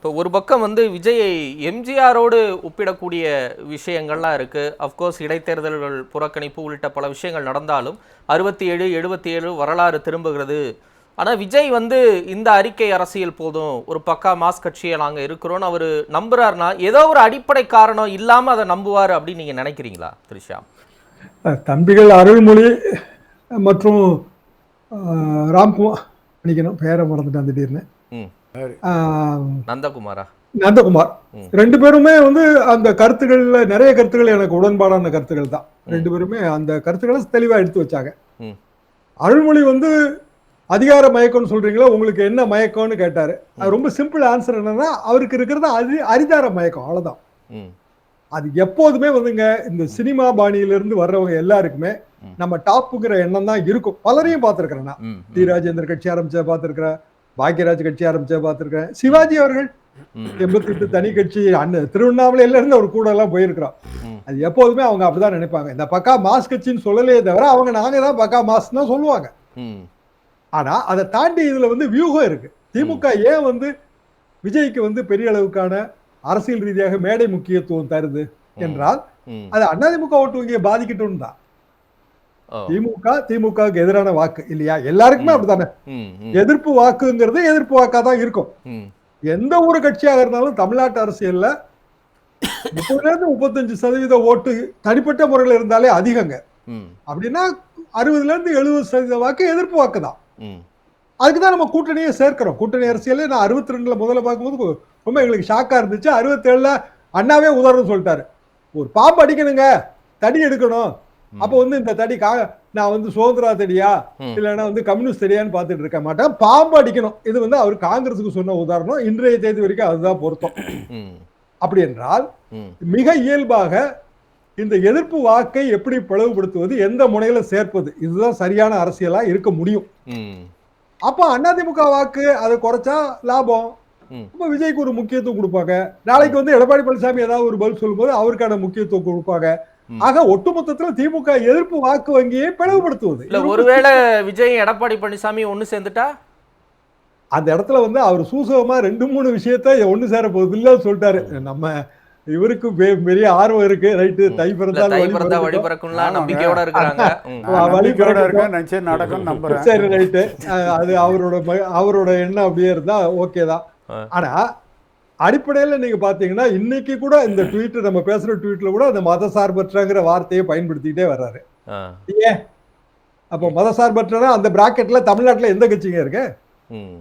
இப்போ ஒரு பக்கம் வந்து விஜயை எம்ஜிஆரோடு ஒப்பிடக்கூடிய விஷயங்கள்லாம் இருக்கு. அஃப்கோர்ஸ் இடைத்தேர்தல்கள் புறக்கணிப்பு உள்ளிட்ட பல விஷயங்கள் நடந்தாலும் அறுபத்தி ஏழு எழுபத்தி ஏழு வரலாறு திரும்புகிறது. ஆனா விஜய் வந்து இந்த அறிக்கை அரசியல் போதும் ஒரு பக்கா மாஸ் கட்சியை நாங்க இருக்கிறோம்னு அவர் நம்புறாருன்னா ஏதோ ஒரு அடிப்படை காரணம் இல்லாம அதை நம்புவார் அப்படின்னு நீங்க நினைக்கிறீங்களா திரிஷா? தம்பிகள் அருள்மொழி மற்றும் ராம்குமார் நினைக்கணும் பேரை மறந்துட்டேன் திடீர்னு நந்தகுமாரா? நந்தகுமார். ரெண்டு பேருமே வந்து அந்த கருத்துக்கள்ல நிறைய கருத்துக்கள் எனக்கு உடன்பாடான கருத்துக்கள் தான். ரெண்டு பேருமே அந்த கருத்துக்களை தெளிவா எடுத்து வச்சாங்க. ம். அருள்மொழி வந்து அதிகார மயக்கம்னு சொல்றீங்களா? உங்களுக்கு என்ன மயக்கம்னு கேட்டாரு. அது ரொம்ப சிம்பிள் ஆன்சர் என்னன்னா அவருக்கு இருக்கிறது அரி அரிதார மயக்கம். அவ்வளவுதான். ம். அது எப்போதுமே வந்துங்க இந்த சினிமா பாணியில இருந்து வர்றவங்க எல்லாருக்குமே. நம்ம டாப்புங்கிற எண்ணம் தான் இருக்கும். பலரையும் பார்த்திருக்கிறேன் நான். டி. ராஜேந்தர் கட்சி ஆரம்பிச்ச பார்த்திருக்கிறேன். பாக்யராஜ் கட்சி ஆரம்பிச்ச பார்த்திருக்கிறேன். சிவாஜி அவர்கள் எண்பத்தி எட்டு தனி கட்சி அண்ணன் திருவண்ணாமலையில இருந்து அவர் கூட எல்லாம் போயிருக்கிறோம். அது எப்போதுமே அவங்க அப்படிதான் நினைப்பாங்க. இந்த பக்கா மாஸ் கட்சின்னு சொல்லலையே தவிர அவங்க நாங்க தான் பக்கா மாஸ் தான் சொல்லுவாங்க. ஆனா அதை தாண்டி இதுல வந்து வியூகம் இருக்கு. திமுக ஏன் வந்து விஜய்க்கு வந்து பெரிய அளவுக்கான அரசியல் ரீதியாக மேடை முக்கியத்துவம் தருது என்றால் அது அதிமுக ஓட்டு வங்கியை பாதிக்கட்டும் தான். திமுக திமுகவுக்கு எதிரான வாக்கு இல்லையா? எல்லாருக்குமே அப்படித்தானே? எதிர்ப்பு வாக்குங்கிறது எதிர்ப்பு வாக்கா தான் இருக்கும். எந்த ஒரு கட்சியாக இருந்தாலும் தமிழ்நாட்டு அரசியல்ல முப்பதுல இருந்து முப்பத்தஞ்சு சதவீத ஓட்டு தனிப்பட்ட முறையில் இருந்தாலே அதிகங்க. அப்படின்னா அறுபதுல இருந்து எழுபது சதவீத வாக்கு எதிர்ப்பு வாக்கு தான். அதுக்கு தான் நம்ம கூட்டணியை சேர்க்கிறோம். கூட்டணி அரசியலே நான் அறுபத்தி ரெண்டுல முதல்ல பார்க்கும்போது ரொம்ப எங்களுக்கு ஷாக்கா இருந்துச்சு. அறுபத்தேழுல அண்ணாவே உதாரணம் சொல்லிட்டாரு. ஒரு பாம்பு அடிக்கணுங்க. தடி எடுக்கணும். அப்போ வந்து இந்த தடி கா நான் வந்து சுதந்திரா தடியா. இல்லைன்னா வந்து கம்யூனிஸ்ட் தடியான்னு பார்த்துட்டு இருக்க மாட்டேன். பாம்பு அடிக்கணும். இது வந்து அவர் காங்கிரஸுக்கு சொன்ன உதாரணம். இன்றைய தேதி வரைக்கும் அதுதான் பொருத்தம். அப்படி என்றால் மிக இயல்பாக இந்த எதிர்ப்பு வாக்கை எப்படி பிளவுபடுத்துவது எந்த முனையில சேர்ப்பது இதுதான் சரியான அரசியலா இருக்க முடியும். அப்போ அதிமுக வாக்கு அதை குறைச்சா லாபம். அப்ப விஜய்க்கு ஒரு முக்கியத்துவம் கொடுப்பாங்க. நாளைக்கு வந்து எடப்பாடி பழனிசாமி ஏதாவது ஒரு பதில் சொல்லும்போது அவருக்கான முக்கியத்துவம் கொடுப்பாங்க. ஆக ஒட்டுமொத்தத்துல திமுக எதிர்ப்பு வாக்கு வங்கியை பிளவுபடுத்துவது. இல்ல ஒருவேளை விஜய் எடப்பாடி பழனிசாமி ஒண்ணு சேர்ந்துட்டா? அந்த இடத்துல வந்து அவர் சூசகமா ரெண்டு மூணு விஷயத்த ஒண்ணு சேர போகுது இல்ல சொல்லிட்டாரு. நம்ம இவருக்கு பெரிய ஆர்வம் இருக்கு. ரைட்டு தை பிறந்தால் தை வழி பிறந்தா வழி பிறக்கட்டும். பிறக்கும்லாம். நம்பிக்கையோட வழி நம்பிக்கையோட நிச்சயம் நடக்கும் நம்புறேன். சரி ரைட்டு. அது அவரோட அவரோட எண்ணம் அப்படியே இருந்தா ஓகே தான். ஆனா அடிப்படையில நீங்க பாத்தீங்கன்னா இன்னைக்கு கூட இந்த ட்வீட் நம்ம பேசுற ட்வீட்ல கூட அந்த மத சார்பற்றங்கிற வார்த்தையை பயன்படுத்திக்கிட்டே வர்றாரு ஆ. அப்போ மத சார்பற்றனா அந்த பிராக்கெட்ல தமிழ்நாட்டுல எந்த கட்சிங்க இருக்கு ம்.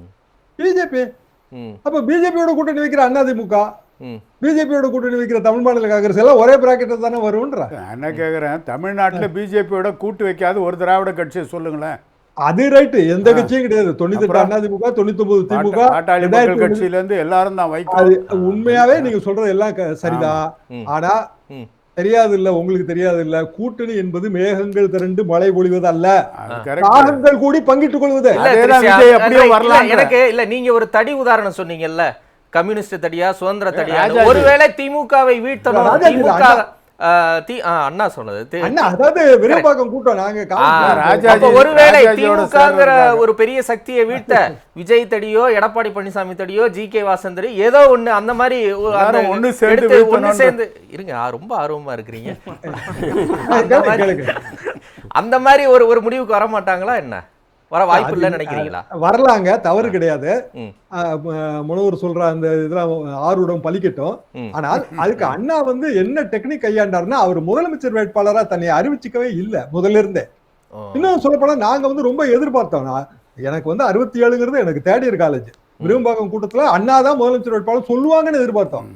பிஜேபி ம். அப்ப பிஜேபியோட கூட்டணி வைக்கிற அதிமுக ம். பிஜேபியோட கூட்டணி வைக்கிற தமிழ் மாநில காங்கிரஸ் எல்லாம் ஒரே பிராக்கெட்ல தானே வரும்ன்ற என்ன கேக்குறேன் தமிழ்நாட்டுல பிஜேபியோட கூட்டு வைக்காத ஒரு திராவிட கட்சியை சொல்லுங்களேன் அது ரைட்டு எந்த கட்சியும் கிடையாது. தொண்ணூத்தி எட்டு? அதிமுக தொண்ணூத்தி ஒன்பது திமுக கட்சியில இருந்து எல்லாரும் தான் அது வைக்கும் உண்மையாவே நீங்க சொல்றது எல்லாம் சரிதான். ஆனா. தெரியாது இல்ல உங்களுக்கு தெரியாது இல்ல கூட்டணி என்பது மேகங்கள் திரண்டு மழை பொழிவது அல்ல காகங்கள் கூடி பங்கிட்டுக் கொள்வது. எனக்கு இல்ல நீங்க ஒரு தடி உதாரணம் சொன்னீங்கல்ல. கம்யூனிஸ்ட் தடியா சுதந்திர தடியா. ஒருவேளை திமுகவை வீழ்த்தணும். திமுக தி- அண்ணா சொன்னது. அண்ணா அதாவது விரும்பாக்கம் கூட்டம் நாங்க ஒருவேளை திமுகங்கிற ஒரு பெரிய சக்தியை வீழ்த்த விஜய் தடியோ எடப்பாடி பழனிசாமி தடியோ ஜி கே வாசந்தரி ஏதோ ஒண்ணு அந்த மாதிரி ஒண்ணு சேர்ந்து எடுத்து ஒண்ணு. சேர்ந்து இருங்க ரொம்ப ஆர்வமா இருக்கிறீங்க. மாதிரி. அந்த மாதிரி ஒரு ஒரு முடிவுக்கு வர மாட்டாங்களா என்ன? வர வாய்ப்பு இல்லைன்னு நினைக்கிறீங்களா? வரலாங்க தவறு கிடையாது. முனவர் சொல்ற அந்த இதெல்லாம் ஆர்வம் பலிக்கட்டும். ஆனால் அதுக்கு அண்ணா வந்து என்ன டெக்னிக் கையாண்டாருன்னா அவர் முதலமைச்சர் வேட்பாளரா தன்னை அறிவிச்சுக்கவே இல்ல முதல்ல இருந்தே. இன்னும் சொல்ல போனா நாங்க வந்து ரொம்ப எதிர்பார்த்தோம். நான் எனக்கு வந்து அறுபத்தி ஏழுங்கிறது எனக்கு தேர்ட் இயர் காலேஜ் விரும்பாக்கம் கூட்டத்துல அண்ணா தான் முதலமைச்சர் வேட்பாளர் சொல்லுவாங்கன்னு எதிர்பார்த்தோம்.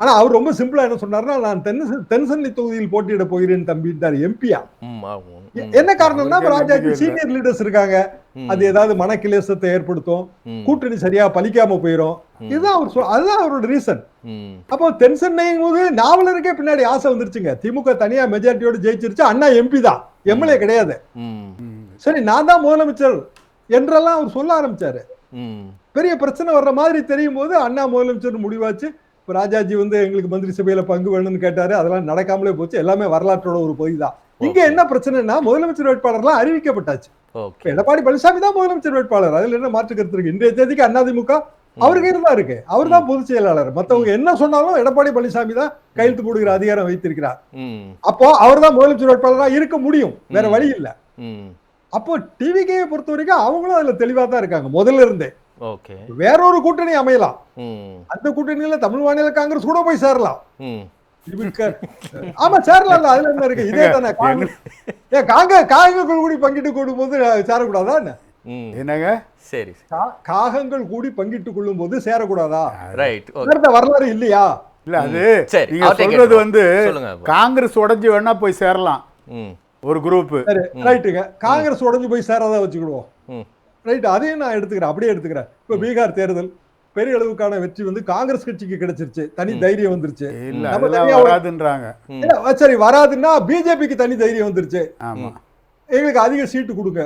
ஆனா அவர் ரொம்ப சிம்பிளா என்ன சொன்னாருன்னா நான் தென் தென்சென்னை தொகுதியில் போட்டியிட போகிறேன் தம்பிட்டார் எம்பியா. என்ன காரணம்னா ராஜாஜி. சீனியர் லீடர்ஸ் இருக்காங்க. அது ஏதாவது மனக்கிலேசத்தை ஏற்படுத்தும். கூட்டணி சரியா பலிக்காம போயிரும் ம். இதுதான் அவர் அதுதான் அவரோட ரீசன். அப்போ தென் சென்னையும் போது நாவலருக்கே பின்னாடி ஆசை வந்துருச்சுங்க திமுக தனியா மெஜாரிட்டியோட ஜெயிச்சிருச்சு அண்ணா எம்பி தான் எம்எல்ஏ கிடையாது. சரி நான் தான் முதலமைச்சர் என்றெல்லாம் அவர் சொல்ல ஆரம்பிச்சாரு. பெரிய பிரச்சனை வர்ற மாதிரி தெரியும் போது அண்ணா முதலமைச்சர் முடிவாச்சு இப்ப ராஜாஜி வந்து எங்களுக்கு மந்திரி சபையில பங்கு வேணும்னு கேட்டாரு. அதெல்லாம் நடக்காமலே போச்சு. எல்லாமே வரலாற்றோட ஒரு பகுதி தான். இங்க என்ன பிரச்சனைனா முதலமைச்சர் வேட்பாளர்லாம் அறிவிக்கப்பட்டாச்சு. எடப்பாடி பழனிசாமி தான் முதலமைச்சர் வேட்பாளர். அதுல என்ன மாற்று கருத்து இருக்கு? இன்றைய தேதிக்கு அதிமுக அவர் கையில் தான் இருக்கு. அவர் தான் பொதுச் செயலாளர். மத்தவங்க என்ன சொன்னாலும் எடப்பாடி பழனிசாமி தான் கையெழுத்து போடுகிற அதிகாரம் வைத்திருக்கிறார். அப்போ அவர் தான் முதலமைச்சர் வேட்பாளரா இருக்க முடியும். வேற வழி இல்ல. அப்போ டிவிகேயை பொறுத்த வரைக்கும் அவங்களும் அதுல தெளிவா தான் இருக்காங்க. முதல்ல இருந்தே. ஓகே. வேற ஒரு கூட்டணி அமையலாம். அந்த கூட்டணியில தமிழ் மாநில காங்கிரஸ் கூட போய் சேரலாம். ஆமா சேரலாம்ல அதுல என்ன இருக்கு? இதே தானே காங்கிரஸ். காகங்கள் கூடி பங்கிட்டு கொள்ளும் போது சேரக்கூடாதா என்ன? என்னங்க? சரி காகங்கள் கூடி பங்கிட்டு கொள்ளும் போது சேரக்கூடாதா ரைட் வரலாறு இல்லையா? இல்ல அது நீங்க சொல்றது. வந்து. காங்கிரஸ் உடைஞ்சு வேணா போய் சேரலாம். ம். ஒரு குரூப் சரி ரைட்டுங்க காங்கிரஸ் உடைஞ்சு போய் சேராத வச்சுக்கிடுவோம். ம். ரைட் அதையும் நான் எடுத்துக்கிறேன் அப்படியே எடுத்துக்கிறேன். இப்ப பீகார் தேர்தல் பெரிய அளவுக்கான வெற்றி வந்து காங்கிரஸ் கட்சிக்கு கிடைச்சிருச்சு தனி தைரியம் வந்துருச்சு. வராதுன்றாங்க. சரி வராதுன்னா பிஜேபிக்கு தனி தைரியம் வந்துருச்சு. எங்களுக்கு அதிக சீட்டு கொடுங்க.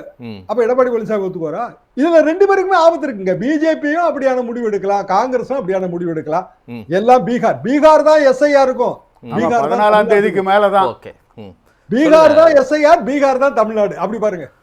அப்ப எடப்பாடி பழனிசாமி ஒத்துக்குவாரா? இதுல ரெண்டு பேருக்குமே ஆபத்து இருக்குங்க. பிஜேபியும் அப்படியான முடிவு எடுக்கலாம் காங்கிரஸும் அப்படியான முடிவு எடுக்கலாம். எல்லாம் பீகார். பீகார் தான் எஸ்ஐயா இருக்கும் பீகார் தான் பதினாலாம். தேதிக்கு மேலதான். பீகார் தான் எஸ்ஐஆர் பீகார் தான் தமிழ்நாடு. அப்படி பாருங்க.